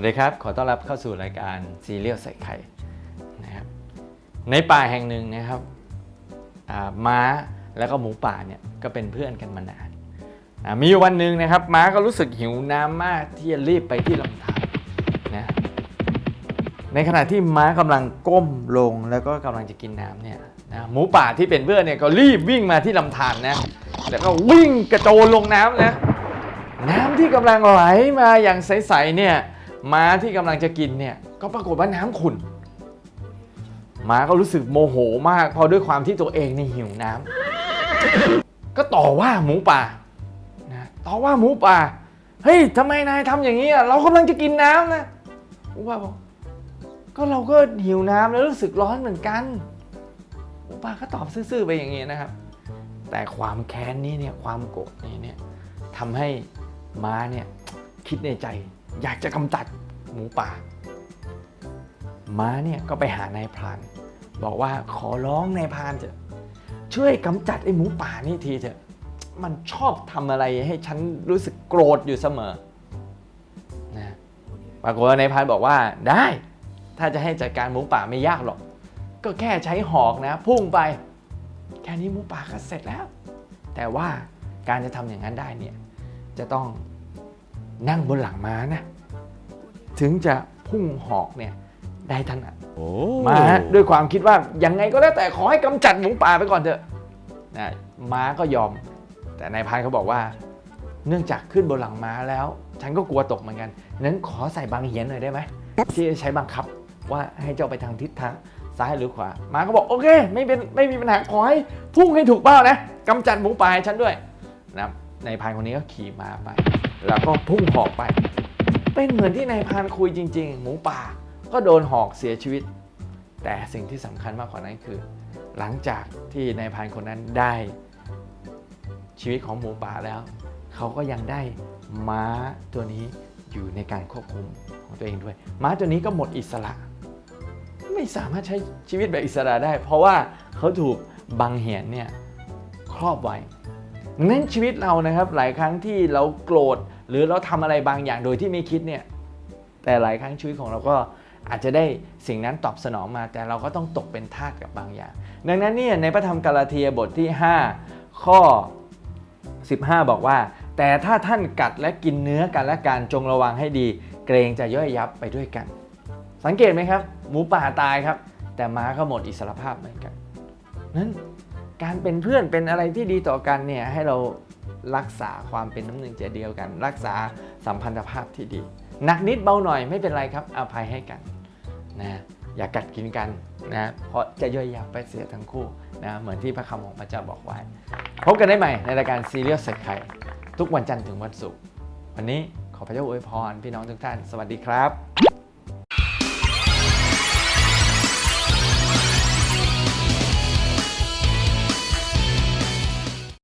วัสดีครับ ขอต้อนรับเข้าสู่รายการซีเรียลใส่ไข่นะครับในป่าแห่งหนึ่งนะครับม้าแล้วก็หมูป่าเนี่ยก็เป็นเพื่อนกันมานานมีวันหนึ่งนะครับ ม้าก็รู้สึกหิวน้ำมากที่จะรีบไปที่ลำธารนะในขณะที่ม้ากำลังก้มลงแล้วก็กำลังจะกินน้ำเนี่ยนะหมูป่าที่เป็นเพื่อนเนี่ยก็รีบวิ่งมาที่ลำธารนะแล้วก็วิ่งกระโจนลงน้ำนะน้ำที่กำลังไหลมาอย่างใสๆเนี่ย ม้าที่กำลังจะกินเนี่ยก็ปรากฏว่าน้ำขุ่นม้าก็รู้สึกโมโหมาก เพราะด้วยความที่ตัวเองนี่หิวน้ำก็ต่อว่าหมูป่านะต่อว่าหมูป่าเฮ้ยทำไมนายทำอย่างนี้อะเรากำลังจะกินน้ำนะหมูป่าบอกก็เราก็หิวน้ำแล้วรู้สึกร้อนเหมือนกันหมูป่าก็ตอบซื่อๆไปอย่างนี้นะครับ แต่ความแค้นนี้เนี่ยความโกรธนี้เนี่ยทำให้ม้าเนี่ยคิดในใจ อยากจะกำจัดหมูป่า ม้าเนี่ยก็ไปหานายพราน บอกว่าขอร้องนายพรานเถอะช่วยกำจัดไอ้หมูป่านี่ทีเถอะมันชอบทำอะไรให้ฉันรู้สึกโกรธอยู่เสมอนะปรากฏว่านายพรานบอกว่าได้ ถ้าจะให้จัดการหมูป่าไม่ยากหรอก ก็แค่ใช้หอกนะ พุ่งไป แค่นี้หมูป่าก็เสร็จแล้ว แต่ว่าการจะทำอย่างนั้นได้เนี่ยจะต้อง นั่งบนหลังม้านะ ถึงจะพุ่งหอกเนี่ยได้ถนัดโอ้ม้าด้วยความคิดว่ายังไงก็แล้วแต่ขอให้กำจัดหมูป่าไปก่อนเถอะนะม้าก็ยอม แต่นายพรานเขาบอกว่า เนื่องจากขึ้นบนหลังม้าแล้ว ฉันก็กลัวตกเหมือนกันนั้นขอใส่บางเหียนหน่อยได้ไหมที่จะใช้บังคับว่าให้เจ้าไปทางทิศทางซ้ายหรือขวาม้าก็บอกโอเค ไม่เป็นไม่มีปัญหาขอให้พุ่งให้ถูกเป้านะกำจัดหมูป่าให้ฉันด้วยนะนายพรานคนนี้ก็ขี่ม้าไป แล้วก็พุ่งหอกไป เป็นเหมือนที่นายพานคุยจริง ๆ หมูป่าก็โดนหอกเสียชีวิต แต่สิ่งที่สำคัญมากกว่านั้นคือ หลังจากที่นายพานคนนั้นได้ชีวิตของหมูป่าแล้ว เขาก็ยังได้ม้าตัวนี้อยู่ในการควบคุมของตัวเองด้วย ม้าตัวนี้ก็หมดอิสระ ไม่สามารถใช้ชีวิตแบบอิสระได้ เพราะว่าเขาถูกบังเหียนเนี่ยครอบไว้ นั้นชีวิตเรานะครับหลายครั้งที่เราโกรธ หรือเราทำอะไรบางอย่างโดยที่ไม่คิดเนี่ยแต่หลายครั้งชีวิตของเราก็อาจจะได้สิ่งนั้นตอบสนองมา แต่เราก็ต้องตกเป็นทาสกับบางอย่าง ดังนั้นเนี่ยในพระธรรมกาลาเทียบทที่ 5 ข้อ 15 บอกว่า แต่ถ้าท่านกัดและกินเนื้อกันและการจงระวังให้ดี เกรงจะย่อยยับไปด้วยกัน สังเกตไหมครับ หมูป่าตายครับ แต่ม้าก็หมดอิสรภาพเหมือนกันนั้น การเป็นเพื่อนเป็นอะไรที่ดีต่อกันเนี่ยให้เรารักษาความเป็นน้ำหนึ่งใจเดียวกัน รักษาสัมพันธภาพที่ดีหนักนิดเบาหน่อยไม่เป็นไรครับอภัยให้กันนะอย่ากัดกินกันนะเพราะจะย่อยยับไปเสียทั้งคู่นะเหมือนที่พระคำของพระเจ้าบอกไว้พบกันได้ใหม่ในรายการซีเรียสใส่ไข่ทุกวันจันทร์ถึงวันศุกร์วันนี้ขอพระเจ้าอวยพรพี่น้องทุกท่าน สวัสดีครับ